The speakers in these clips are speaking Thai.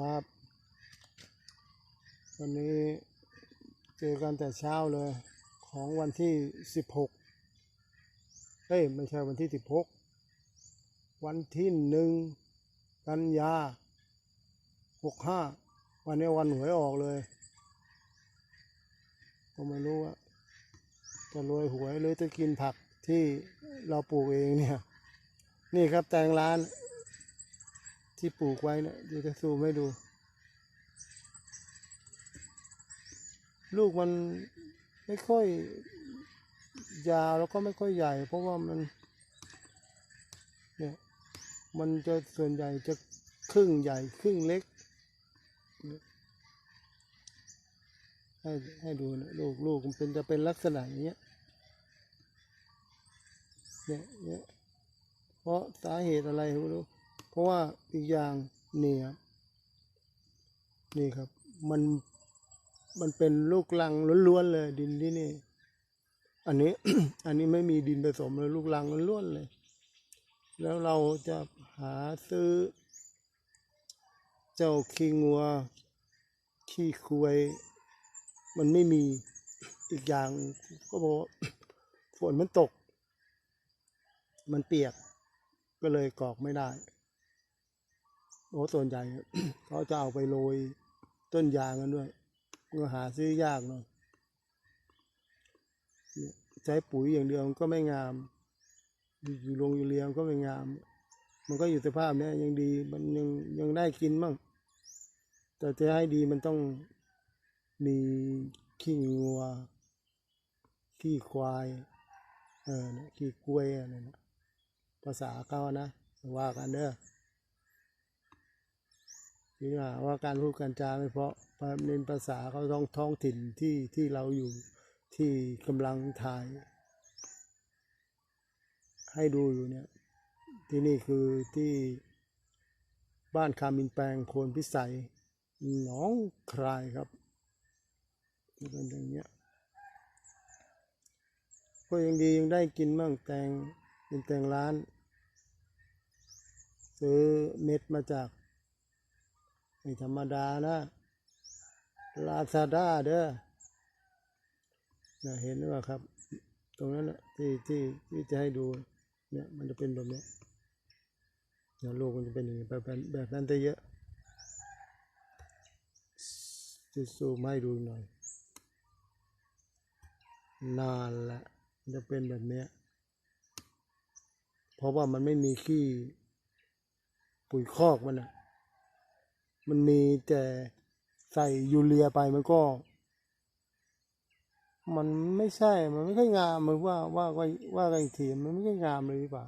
ครับวันนี้เจอกันแต่เช้าเลย ของวันที่สิบหกเอ้ยไม่ใช่วันที่สิบหกวันที่หนึ่งกันยาหกห้าวันนี้วันหวยออกเลย ก็ไม่รู้ว่าจะรวยหวยหรือจะกินผักที่เราปลูกเองเนี่ย นี่ครับแตงร้าน ที่ปลูกไว้เนี่ยเดี๋ยวจะซูมให้ดู ลูกมันไม่ค่อยยาวแล้วก็ไม่ค่อยใหญ่ เพราะว่ามันเนี่ยมันจะส่วนใหญ่จะครึ่งใหญ่ครึ่งเล็ก ให้ให้ดูนะลูกลูกมันเป็นจะเป็นลักษณะอย่างเงี้ยเนี่ยเนี่ยเพราะสาเหตุอะไรไม่รู้ เพราะว่าอีกอย่างนี่ครับนี่ครับ มันมันเป็นลูกลังล้วนๆเลยดินที่นี่ อันนี้ อันนี้ไม่มีดินผสมเลยลูกลังล้วนๆเลย แล้วเราจะหาซื้อ เจ้าขี้งัวขี้ควายมันไม่มีอีกอย่างก็บอกฝนมันตก มันเปียกก็เลยกรอกไม่ได้ โอ้ส่วนใหญ่เขาจะเอาไปโรยต้นยางกันด้วยก็หาซื้อยากเนี่ยใช้ปุ๋ยอย่างเดียวมันก็ไม่งาม อยู่ลงอยู่เรียมก็ไม่งาม มันก็อยู่สภาพนี้ยังดีมันยังยังได้กินมั่งแต่จะให้ดีมันต้องมีขี้งัวขี้ควาย เออขี้กล้วยอะไรนะภาษาเขานะว่ากันเด้อ นี่ว่าว่าการพูดการจาไม่เพราะเน้นภาษาเขาท้องท้องถิ่นที่ที่เราอยู่ที่กำลังถ่าย ให้ดูอยู่เนี่ย ที่นี่คือที่บ้านคามินแปลงโพนพิสัยหนองครายครับเป็นอย่างเงี้ยก็ยังดียังได้กินบ้างแตงเป็นแตงร้าน ซื้อเม็ดมาจาก ไม่ธรรมดานะลาซาด้าเด้อนะเห็นหรือเปล่าครับ ตรงนั้นนะที่ที่ที่จะให้ดูเนี่ยมันจะเป็นแบบนี้เนี่ยลูกมันจะเป็นอย่างนี้แบบแบบนั้นจะเยอะจะซูมให้ดูหน่อย นานละจะเป็นแบบนี้เพราะว่ามันไม่มีขี้ปุ๋ยคอกมันอะ มันมีแต่ใส่ยูเรียไปมันก็ มันไม่ใช่ มันไม่ค่อยงามมันว่าว่าว่าว่ากันอีกทีมันไม่ค่อยงามเลยหรือเปล่า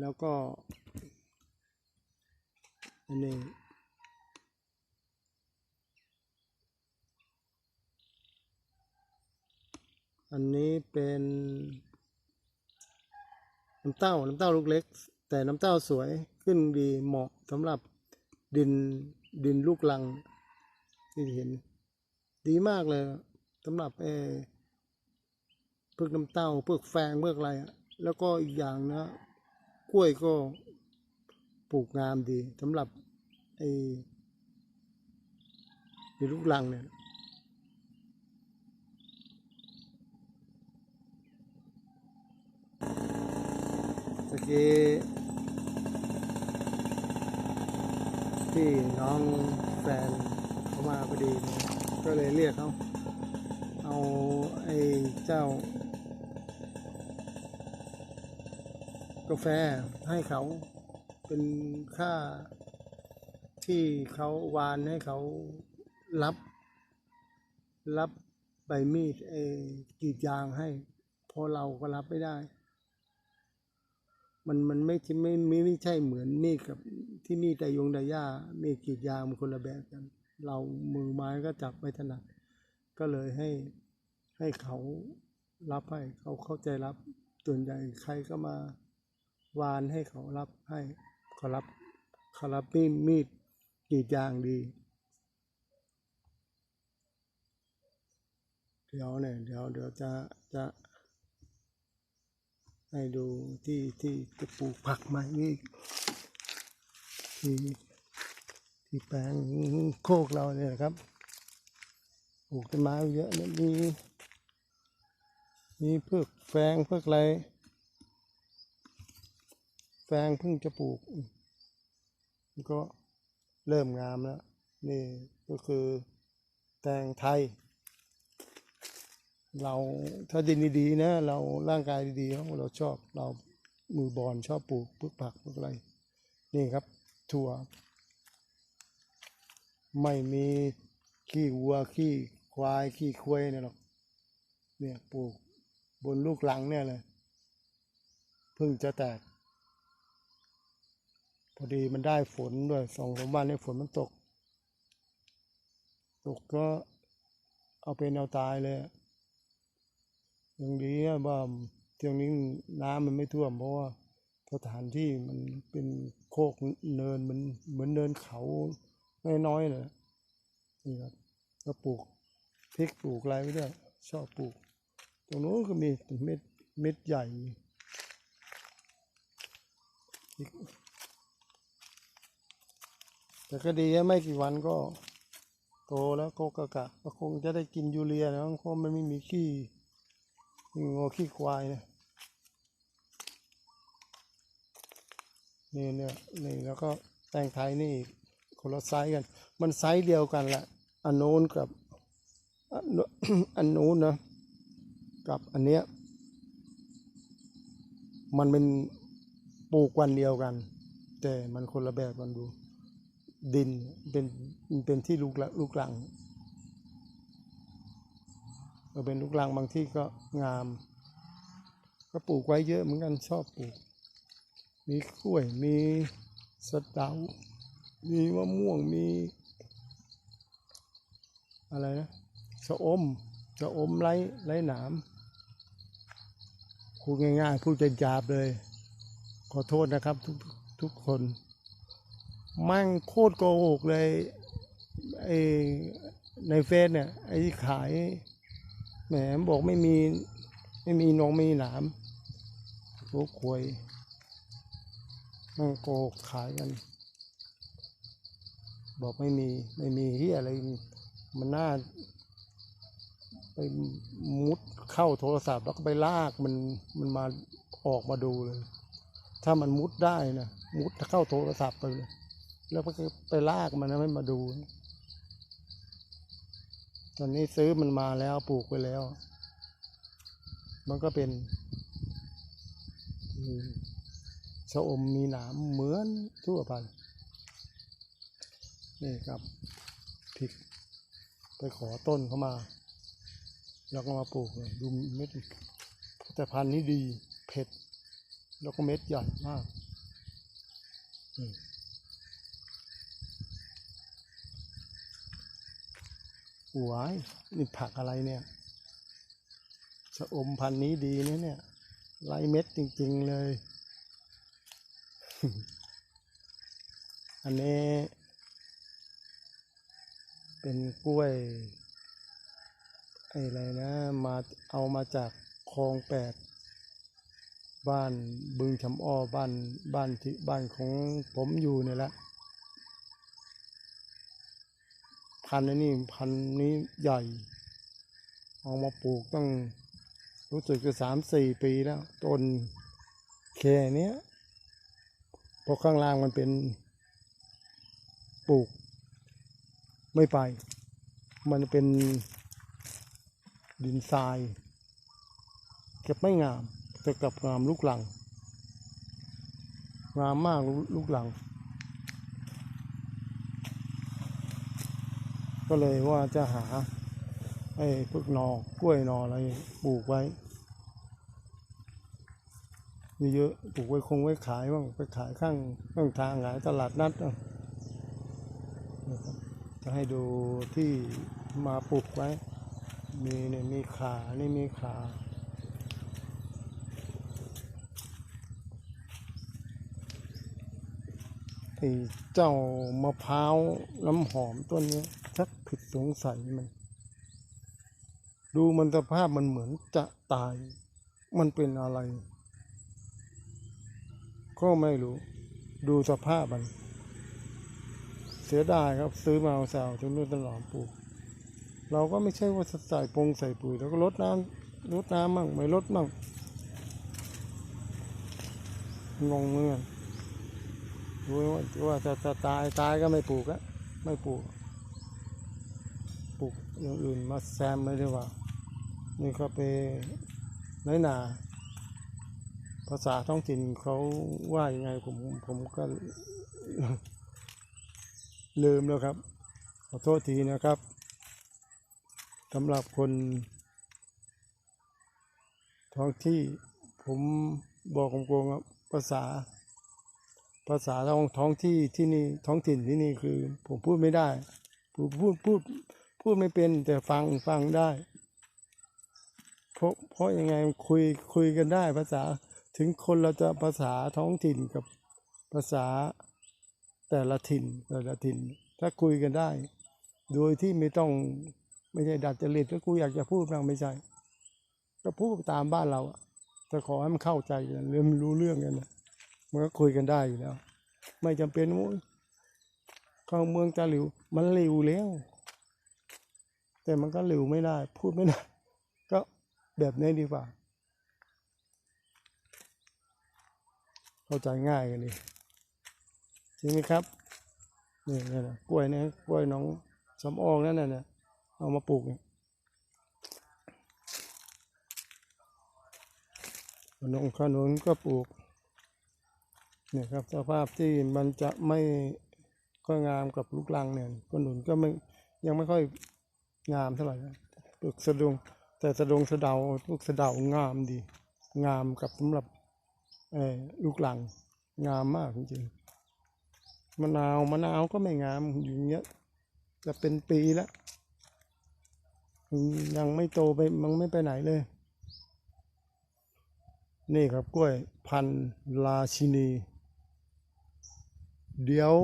แล้วก็อันนี้อันนี้เป็น น้ำเต้าน้ำเต้าลูกเล็ก แต่น้ำเต้าสวยขึ้นดีเหมาะสำหรับดินดินลูกลังที่เห็น ดีมากเลยสำหรับเออพวกน้ำเต้าเพวกแฟงเพวกอะไรอะแล้วก็อีกอย่างนะ กล้วยก็ปลูกงามดีสำหรับไอ้ดินลูกลังเนี่ย ตะกี้ที่น้องแฟนเขามาพอดีก็เลยเรียกเขาเอาไอ้เจ้า กาแฟให้เขาเป็นค่าที่เขาวานให้เขารับ รับใบมีดไอ้กรีดยางให้พราะเราก็รับไม่ได้ มันมันไม่ใช่ไม่ไม่ไม่ใช่เหมือนมีดกับที่มีดแต่ยงแต่ย่ามีดกรีดยางมันคนละแบบกัน เรามือไม้ก็จับไม่ถนัด ก็เลยให้ให้เขารับให้เขาเข้าใจรับส่วนใหญ่ใครก็มาวานให้เขารับให้เขารับเขารับมีดมีดกรีดยางดีเดี๋ยวเนี่ยเดี๋ยวเดี๋ยวจะจะ ให้ดูที่ที่จะปลูกผักใหม่นี่ที่ที่แปลงโคกเราเนี่ยนะครับปลูกต้นไม้เยอะเนี่ยมีมีเพือกแฟงเพือกอะไรแฟงเพิ่งจะปลูกก็เริ่มงามแล้วนี่ก็คือแตงไทย เราถ้าดินดีๆนะ เราร่างกายดีๆเราชอบเรามือบอลชอบปลูกพืชผักพวกอะไรนี่ครับ ถั่ว ไม่มีขี้วัวขี้ควายขี้ควายเนี่ยหรอกเนี่ยปลูกบนลูกหลังเนี่ยเลยเพิ่งจะแตก พอดีมันได้ฝนด้วยสองสามวันนี้ฝนมันตก ตกก็เอาเป็นเอาตายเลย ยังดีนะว่าเที่ยงนี้น้ำมันไม่ท่วม เพราะว่าสถานที่มันเป็นโคกเนินเหมันเหมือนเนินเขาน้อยๆเลยนี่ครับก็ปลูกพริกปลูกอะไรไว้ด้วยชอบปลูก ตรงโน้นก็มีเม็ดเม็ดใหญ่พริกแต่ก็ดีไม่กี่วันก็โตแล้วโกกะกะก็คงจะได้กินยูเรียนะเพราะมันไม่มีขี้ มีงอขี้ควายเนะนี่เนี่ยนี่แล้วก็แตงไทยนี่อีกคนละไซส์กัน มันไซส์เดียวกันแหละอันโน้นกับอันโน้นอันโน้นนะกับอันเนี้ยมันเป็นปลูกวันเดียวกัน แต่มันคนละแบบกันดู ดินเป็นเป็นที่ลูกละลูกหลัง ก็เป็นลูกลังบางที่ก็งาม ก็ปลูกไว้เยอะเหมือนกันชอบปลูก มีกล้วยมีสะเดามีมะม่วงมี อะไรนะชะอมชะอมไร้ไร้หนามพูดง่ายๆพูดจะหยาบเลย ขอโทษนะครับทุกทุกคนมั่งโคตรโกหกเลยไอในเฟซเนี่ยไอขาย แหมบอกไม่มีไม่มีนองไม่มีหนามโอ้ควยมั่งโกกขายกัน บอกไม่มีไม่มีที่อะไร มันน่า ไปมุดเข้าโทรศัพท์แล้วก็ไปลากมันมันมาออกมาดูเลย ถ้ามันมุดได้นะมุดเข้าโทรศัพท์ไปเลย แล้วก็ไปลากมันนะไม่มาดู ตอนนี้ซื้อมันมาแล้วปลูกไปแล้ว มันก็เป็นอืมชะอมมีหนามเหมือนทั่วไปนี่ครับพริกไปขอต้นเขามา แล้วก็มาปลูกดูเม็ดแต่พันธุ์นี้ดีเผ็ด แล้วก็เม็ดใหญ่มากอืม วายนี่ผักอะไรเนี่ยชะอมพันธุ์นี้ดีนะเนี่ยไล่เม็ดจริง ๆเลย อันนี้ เป็นกล้วยไอ้อะไรนะมาเอามาจากคลองแปดบ้านบึงชำอ้อบ้านบ้านที่บ้านของผมอยู่เนี่ยแหละ พันธุ์นี้พันธุ์นี้ใหญ่เอามาปลูกตั้งรู้สึกจะสามสี่ปีแล้วต้นแค่เนี้ยเพราะข้างล่างมันเป็นปลูก ไม่ไป มันเป็นดินทรายเก็บไม่งามจะกลับงามลูกหลัง งามมากลูกหลัง ก็เลยว่าจะหาไอ้พวกนอกล้วยนออะไรปลูกไว้เยอะๆปลูกไว้คงไว้ขายบ้างไปขายข้างข้างทางขายตลาดนัดจะให้ดูที่มาปลูกไว้ มีเนี่ยมีขานี่มีขาไอ้เจ้ามะพร้าวน้ำหอมต้นนี้ ชักผิดสงสัยมัน ดูมันสภาพมันเหมือนจะตาย มันเป็นอะไร ก็ไม่รู้ ดูสภาพมัน เสียดายครับ ซื้อมาเอาสาวจนนู่นตลอดปลูก เราก็ไม่ใช่ว่าใส่ปงใส่ปุ๋ยแล้วก็ลดน้ำลดน้ำมั่งไม่ลดมั่งงงเหมือนกันดูว่าว่าจะจะตายตายก็ไม่ปลูกอะไม่ปลูก อย่างอื่นมาแซมไม่ได้ว่า นี่ก็ไปน้อยหนา ภาษาท้องถิ่นเขาว่ายังไงผมผมก็ลืมแล้วครับ ขอโทษทีนะครับสำหรับคน ท้องที่ผมบอกโกงๆภาษา ภาษาท้องท้องที่ที่นี่ท้องถิ่นที่นี่คือ ผมพูดไม่ได้ผมพูดพูด พูดไม่เป็น แต่ฟังฟังได้ เพราะเพราะยังไงคุยคุยกันได้ภาษาถึงคนเราจะภาษาท้องถิ่นกับภาษาแต่ละถิ่นแต่ละถิ่น ถ้าคุยกันได้ โดยที่ไม่ต้องไม่ใช่ดัดจริตก็กูอยากจะพูดบ้างไม่ใช่ก็พูดตามบ้านเราอะแต่ขอให้มันเข้าใจกันเรื่องรู้เรื่องกันนะมันก็คุยกันได้อยู่แล้ว ไม่จำเป็นว่าเข้าเมืองตาหลิว มันหลิวแล้ว แต่มันก็หลิวไม่ได้ พูดไม่ได้ ก็แบบนี้ดีกว่า เข้าใจง่ายกันดีจริงไหมครับนี่นี่นะกล้วยนะกล้วยน้องสำอองนั่นน่ะเนี่ยเอามาปลูกเนี่ยขนมขนุนก็ปลูกเนี่ยครับสภาพที่มันจะไม่ค่อยงามกับลูกลังเนี่ยขนุนก็ไม่ยังไม่ค่อย งามเท่าไหร่ปลูกสะดงแต่สะดงสะเดาลูกสะเดางามดี งามกับสำหรับเออลูกหลังงามมากจริงๆมะนาวมะนาวก็ไม่งามอยู่เงี้ยจะเป็นปีแล้วยังไม่โตไปมันไม่ไปไหนเลย นี่ครับกล้วยพันธุ์ราชินี เดี๋ยว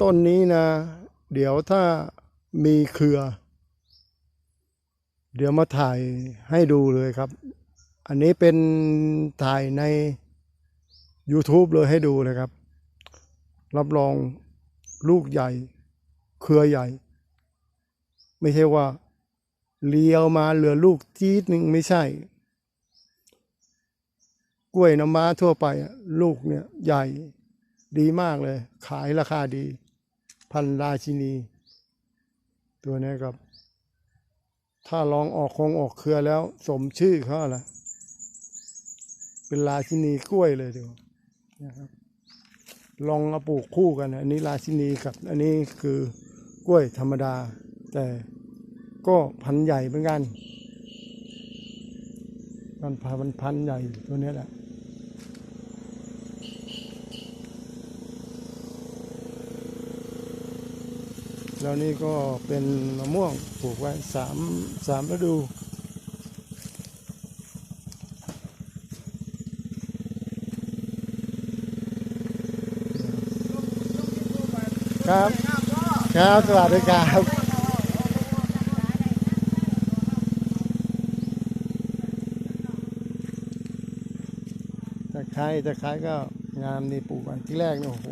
ต้นนี้นะ เดี๋ยวถ้า มีเครือ เดี๋ยวมาถ่ายให้ดูเลยครับ อันนี้เป็นถ่ายใน YouTube เลยให้ดูเลยครับ รับรองลูกใหญ่ เครือใหญ่ ไม่ใช่ว่าเลี้ยวมาเหลือลูกจี๊ดหนึ่งไม่ใช่ กล้วยน้ำม้าทั่วไปอะลูกเนี่ยใหญ่ดีมากเลย ขายราคาดี พันราชินี ตัวนี้ครับ ถ้าลองออกคงออกเครือแล้ว สมชื่อเขาแหละเป็นราชินีกล้วยเลยดีกว่านะครับลองเอาปลูกคู่กัน อันนี้ราชินีกับ อันนี้คือกล้วยธรรมดา แต่ก็พันใหญ่เหมือนกัน มันพันพันใหญ่ตัวนี้แหละ แล้วนี่ก็เป็นมะม่วงปลูกไว้สามสามฤดู ครับ ครับ สวัสดีครับตะไคร้ตะไคร้ก็งามนี่ปลูกไว้ที่แรกเนี่ยโอ้โห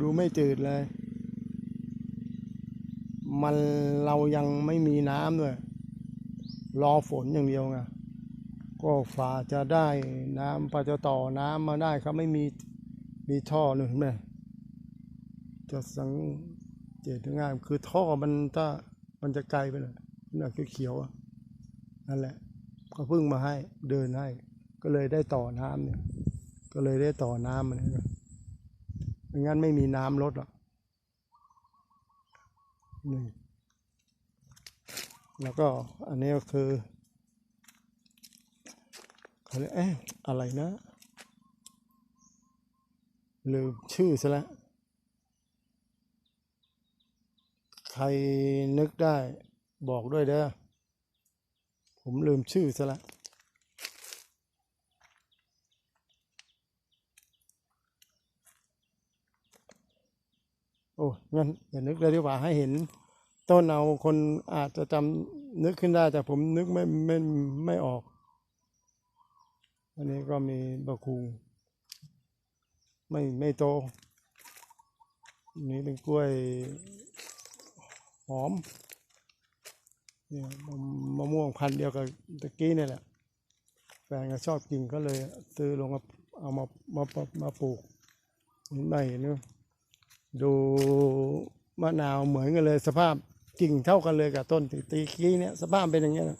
ดูไม่จืดเลย มันเรายังไม่มีน้ำด้วยรอฝนอย่างเดียวไงก็ฝ่าจะได้น้ำพอจะต่อน้ำมาได้เขาไม่มีมีท่อหนึ่งเห็นไหมจะสังเกตง่ายคือท่อมันถ้ามันจะไกลไปเลยน่ะเขียวๆอะนั่นแหละเขาพิ่งมาให้เดินให้ ก็เลยได้ต่อน้ำเนี่ย ก็เลยได้ต่อน้ำมันนะครับไม่งั้นไม่มีน้ำลดหรอก นี่แล้วก็อันนี้ก็คือเขาเรียกเอ๊ะอะไรนะลืมชื่อซะแล้วใครนึกได้บอกด้วยเด้อผมลืมชื่อซะแล้ว โอ้งั้นอย่านึกเลยดีกว่าให้เห็น ต้นเอาคนอาจจะจำนึกขึ้นได้ แต่ผมนึกไม่ไม่ไม่ออก อันนี้ก็มีบะคูไม่ไม่โตนี่เป็นกล้วยหอมเนี่ยมะม,ม่วงพันธุ์เดียวกับตะกี้นี่แหละแฟนก็ชอบกินก็เลยซื้อลงมาเอามามามามาปลูกเห็นไหมเห็นไหม ดูมะนาวเหมือนกันเลยสภาพกิ่งเท่ากันเลยกับต้นตีตีกี้เนี่ยสภาพเป็นอย่างเงี้ยนะ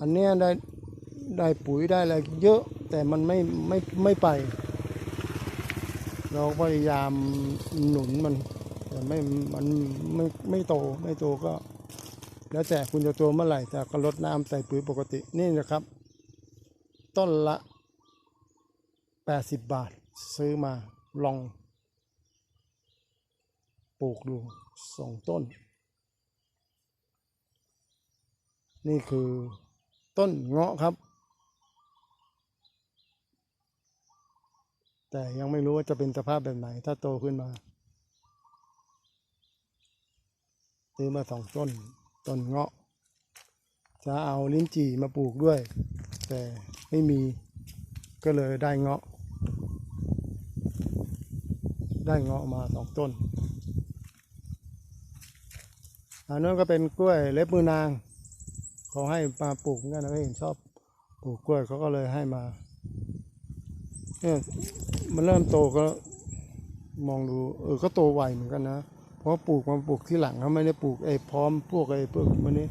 อันเนี้ยได้ได้ปุ๋ยได้อะไรเยอะแต่มันไม่ไม่ไม่ไป เราพยายามหนุนมัน แต่ไม่มันไม่ไม่โตไม่โตก็ แล้วแต่คุณจะโตเมื่อไหร่แต่ก็ลดน้ำใส่ปุ๋ยปกตินี่นะครับ ต้นละ 80 บาทซื้อมาลอง ปลูกดูสองต้น นี่คือต้นเงาะครับ แต่ยังไม่รู้ว่าจะเป็นสภาพแบบไหนถ้าโตขึ้นมาซื้อมาสองต้นต้นเงาะ จะเอาลิ้นจี่มาปลูกด้วย แต่ไม่มีก็เลยได้เงาะ ได้เงาะมาสองต้น อันนั้นก็เป็นกล้วยเล็บมือนางเขาให้มาปลูกเหมือนกันนะเห็นชอบปลูกกล้วยเขาก็เลยให้มาเนี่ยมันเริ่มโตก็มองดูเออก็โตไวเหมือนกันนะเพราะปลูกมาปลูกที่หลังเขาไม่ได้ปลูกไอ้พร้อมพวกไอ้พวกมันนี้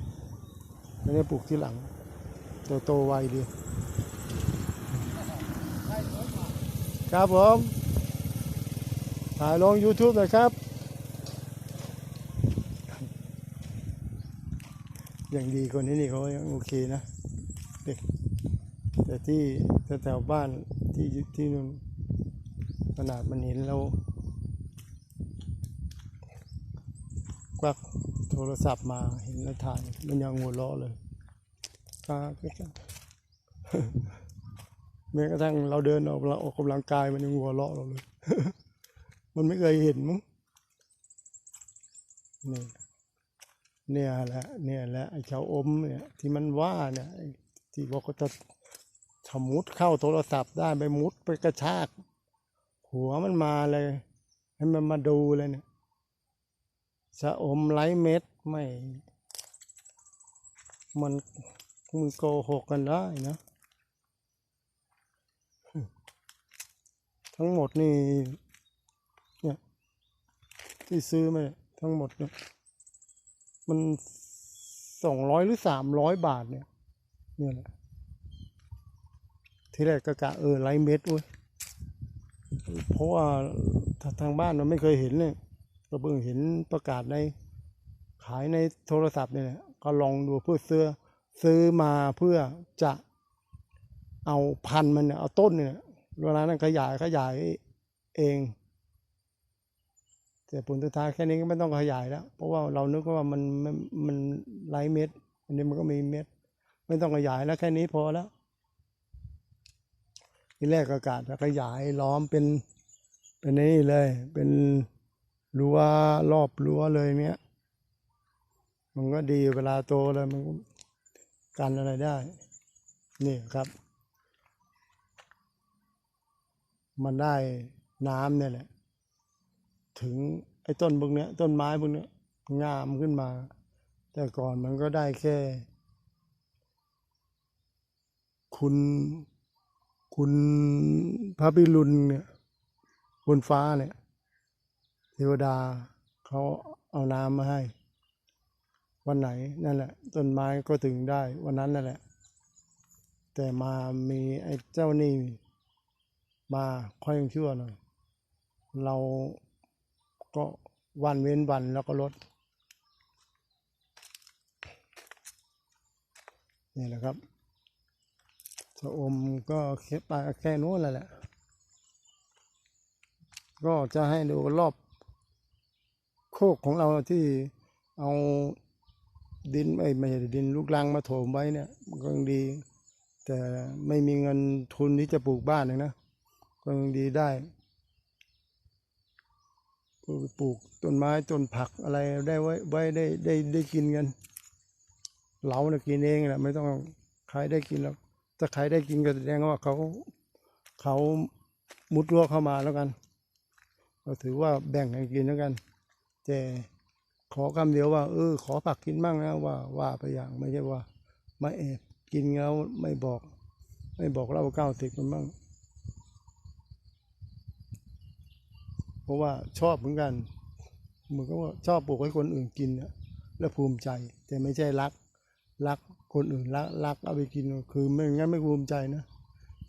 ไม่ได้ปลูกที่หลังโตโตไวดีครับผมถ่ายลง YouTube น่อยครับ อย่างดีคนนี้นี่เขายังโอเคนะเด็กแต่ที่แถวบ้านที่ที่นู่นขนาดมันเห็นแล้วควักโทรศัพท์มาเห็นแล้วถ่ายมันยังหัวเราะเลยตาก็แม้กระทั่งเราเดินออกเราออกกำลังกายมันยังหัวเราะเราเลย มันไม่เคยเห็นมั้งนี่ เนี่ยแหละเนี่ยแหละไอ้เจ้าอมเนี่ยที่มันว่าเนี่ยที่บอกก็จะทำมุดเข้าโทรศัพท์ได้ไปมุดไปกระชาก หัวมันมาเลย ให้มันมาดูเลยเนี่ยชะอมไร้เม็ดไม่ มันมันโกหกกันได้นะทั้งหมดนี่เนี่ยที่ซื้อมาทั้งหมดเนี่ย มันสองร้อยหรือสามร้อยบาทเนี่ยเนี่ยแหละที่แรกก็กะเออไรเม็ดเว้ยเพราะว่าทางบ้านมันไม่เคยเห็นเนี่ยก็เพิ่งเห็นประกาศในขายในโทรศัพท์เนี่ยก็ลองดูเพื่อซื้อซื้อมาเพื่อจะเอาพันมันเนี่ยเอาต้นเนี่ยเวลานั้นขยายขยายเอง แต่ผลสุดท้ายแค่นี้ก็ไม่ต้องขยายแล้ว เพราะว่าเรานึกว่ามันมันมันไร้เม็ด อันนี้มันก็มีเม็ด ไม่ต้องขยายแล้วแค่นี้พอแล้วทีแรกอากาศจะขยายล้อมเป็นเป็นนี่เลย เป็นรั้วรอบรั้วเลยเนี้ย มันก็ดีเวลาโตแล้วมันก,กันอะไรได้ นี่ครับ มันได้น้ำเนี่ยแหละ ถึงไอ้ต้นพวกเนี้ย ต้นไม้พวกเนี้ย งามขึ้นมา แต่ก่อนมันก็ได้แค่ คุณคุณพระพิรุณเนี่ยบนฟ้าเนี่ย เทวดาเขาเอาน้ำมาให้ วันไหนนั่นแหละ ต้นไม้ก็ถึงได้ วันนั้นนั่นแหละ แต่มามีไอ้เจ้านี่มาค่อยยังชั่วหน่อย เรา ก็วันเว้นวันแล้วก็ลด นี่แหละครับชะอมก็แค่ปลาแค่นู้นแหละแหละ ก็จะให้ดูรอบ โคกของเราที่เอาดินไม่ไม่ใช่ดินลูกรังมาโถมไว้เนี่ยก็ยังดี แต่ไม่มีเงินทุนที่จะปลูกบ้านเลยนะก็ยังดีได้ ปลูกต้นไม้ต้นผักอะไรได้ไว้ไว้ได้ได้ได้กินกันเราเนี่ยกินเองแหละไม่ต้องใครได้กินหรอกถ้าใครได้กินก็แสดงว่าเขาเขามุดรั้วเข้ามาแล้วกันเราถือว่าแบ่งกันกินแล้วกัน แต่ขอคำเดียวว่าเออ ขอผักกินบ้างนะว่าว่าไปอย่างไม่ใช่ว่า ไมาแอบกินแล้วไม่บอก ไม่บอกเราเก้าติดมันบ้าง เพราะว่าชอบเหมือนกันเหมือนกับว่าชอบปลูกให้คนอื่นกินเนี่ยแล้วภูมิใจ แต่ไม่ใช่รัก รักคนอื่นรักรักเอาไปกินคือไม่งั้นไม่ภูมิใจนะ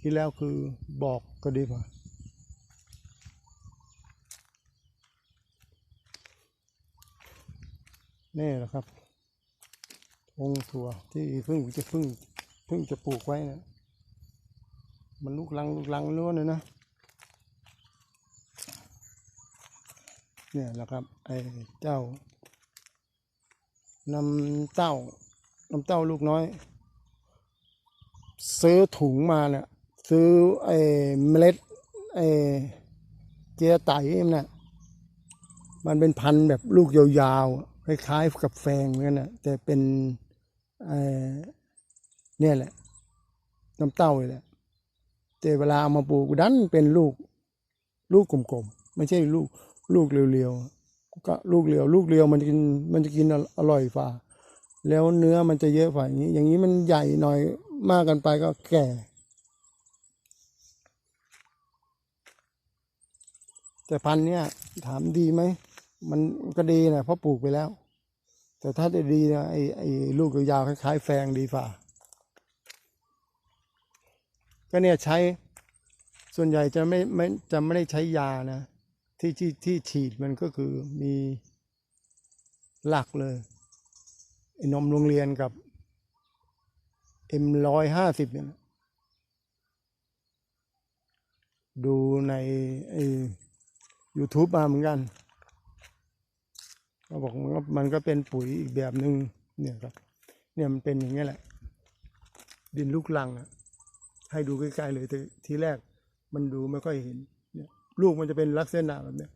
ที่แล้วคือบอกก็ดีกว่านี่แหละครับ องถั่วที่เพิ่งจะเพิ่งเพิ่งจะปลูกไว้นะมันลูกลังลูกลังล้วนเลยนะ เนี่ยแหละครับไอ้เจ้าน้ำเต้าน้ำเต้าลูกน้อย ซื้อถุงมาเนี่ยซื้อไอ้เมล็ดไอ้เจียไตเนี่ยมันเป็นพันธุ์แบบลูกยาวๆคล้ายๆกับแฟงเหมือนกันนะแต่เป็นไอ้เนี่ยแหละ น้ำเต้าเลยแหละแต่เวลาเอามาปลูกดันเป็นลูก ลูกกลมๆ ไม่ใช่ลูก ลูกเรียวๆก็ลูกเรียว ลูกเรียวมันจะกินมันจะกินอร่อยฝ่า แล้วเนื้อมันจะเยอะฝ่าอย่างนี้ อย่างนี้มันใหญ่หน่อยมากกันไปก็แก่แต่พันเนี้ยถามดีไหมมันก็ดีนะเพราะปลูกไปแล้ว แต่ถ้าจะดีนะไอ้ไอ้ลูกยาวคล้ายๆแฟงดีฝ่า ก็เนี่ยใช้ส่วนใหญ่จะไม่ไม่จะไม่ได้ใช้ยานะ ที่ที่ที่ฉีดมันก็คือมีหลักเลยนมโรงเรียนกับเอ็มร้อยห้าสิบเนี่ยดูในไอ้ YouTube มาเหมือนกันเขาบอกว่ามันก็เป็นปุ๋ยอีกแบบหนึ่งเนี่ยครับ เนี่ยมันเป็นอย่างนี้แหละ ดินลูกลังอะให้ดูใกล้ๆเลยแต่ทีแรกมันดูไม่ค่อยเห็น ลูกมันจะเป็นลักษณะแบบเนี้ย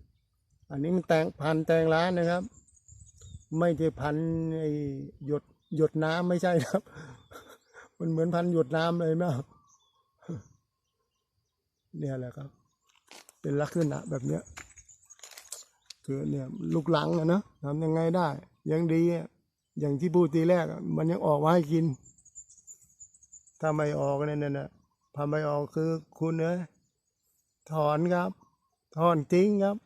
อันนี้มันแตงพันแตงร้านนะครับ ไม่ใช่พันไอ้หยดหยดน้ำไม่ใช่ครับ มันเหมือนพันหยดน้ำเลยนะเนี่ยแหละครับ เป็นลักษณะแบบเนี้ยคือเนี่ยลูกหลังอะเนอะทำยังไงได้ ยังดีอย่างที่พูดทีแรกมันยังออกมาให้กิน ถ้าไม่ออกเนี่ยนะถ้าไม่ออกคือคุณเนยถอนครับ ถอนทิ้งครับ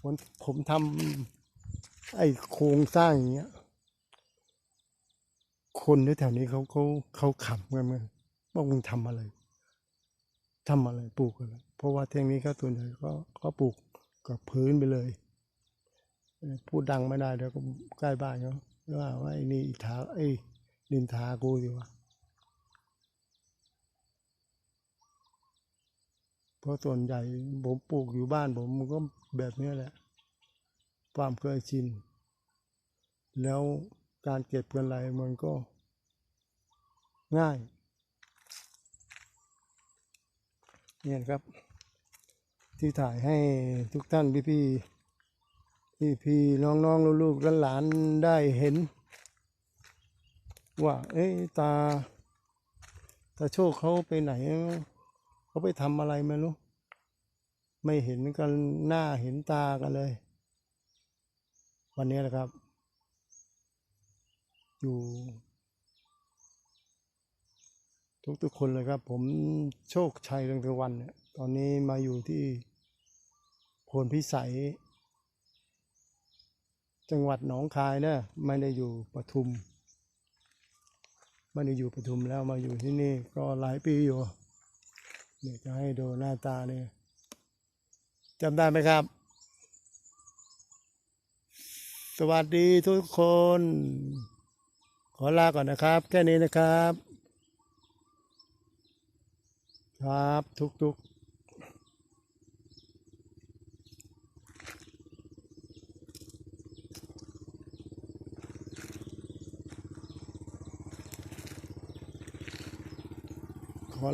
ผมผมทำไอ้โครงสร้างอย่างเงี้ย คนแถวนี้เขาเขาเขาขำกันมั้งว่ามึงทำอะไรทำอะไรปลูกอะไรเพราะว่าเทงนี้เขาส่วนใหญ่ก็เขาปลูกกับพื้นไปเลย พูดดังไม่ได้เดี๋ยวก็ใกล้บ้านเขาว่าว่าไอ้นี่อิทาไอ้นินทากูดีวะ เพราะส่วนใหญ่ผมปลูกอยู่บ้านผมมันก็แบบนี้แหละ ความเคยชิน แล้วการเก็บกันอะไรมันก็ง่ายเนี่ยครับ ที่ถ่ายให้ทุกท่านพี่พี่พี่พี่น้องๆลูกๆหลานๆได้เห็น ว่า เอ้ตาตาโชคเขาไปไหน เขาไปทำอะไรไม่รู้ ไม่เห็นกันหน้าเห็นตากันเลย วันนี้แหละครับ อยู่ ทุกๆคนเลยครับ ผมโชคชัยเรืองตะวันเนี่ยตอนนี้มาอยู่ที่โพนพิสัย จังหวัดหนองคายนะไม่ได้อยู่ปทุมไม่ได้อยู่ปทุมแล้วมาอยู่ที่นี่ก็หลายปีอยู่ เดี๋ยจะให้ดูหน้าตาเนี่ยจำได้ไหมครับ สวัสดีทุกคน ขอลาก่อนนะครับ แค่นี้นะครับ ครับทุกๆ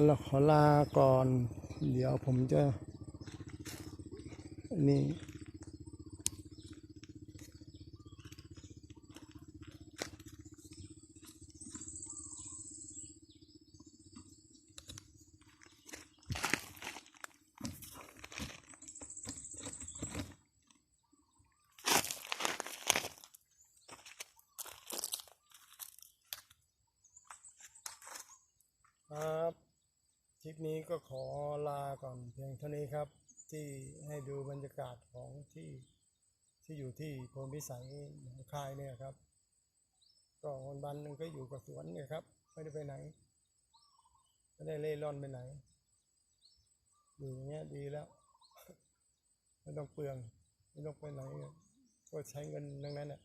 ขอลาขอลาก่อน เดี๋ยวผมจะ นี่ก็ขอลาก่อน เท่านี้ครับที่ให้ดูบรรยากาศของที่ที่อยู่ที่โพนพิสัยหนองคายเนี่ยครับก็วันวันนึงก็อยู่กับสวนเนี่ยครับไม่ได้ไปไหนไม่ได้เล่ร่อนไปไหนอยู่อย่างเงี้ยดีแล้วไม่ต้องเปลืองไม่ต้องไปไหนก็ใช้เงินทั้งนั้นแหละ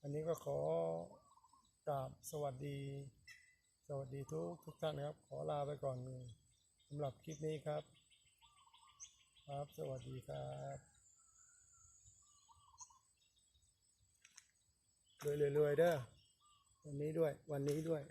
อันนี้ก็ขอกราบสวัสดี สวัสดีทุกทุกท่านครับ ขอลาไปก่อนสำหรับคลิปนี้ครับ ครับ สวัสดีครับรวยๆเด้อวันนี้ด้วย วันนี้ด้วย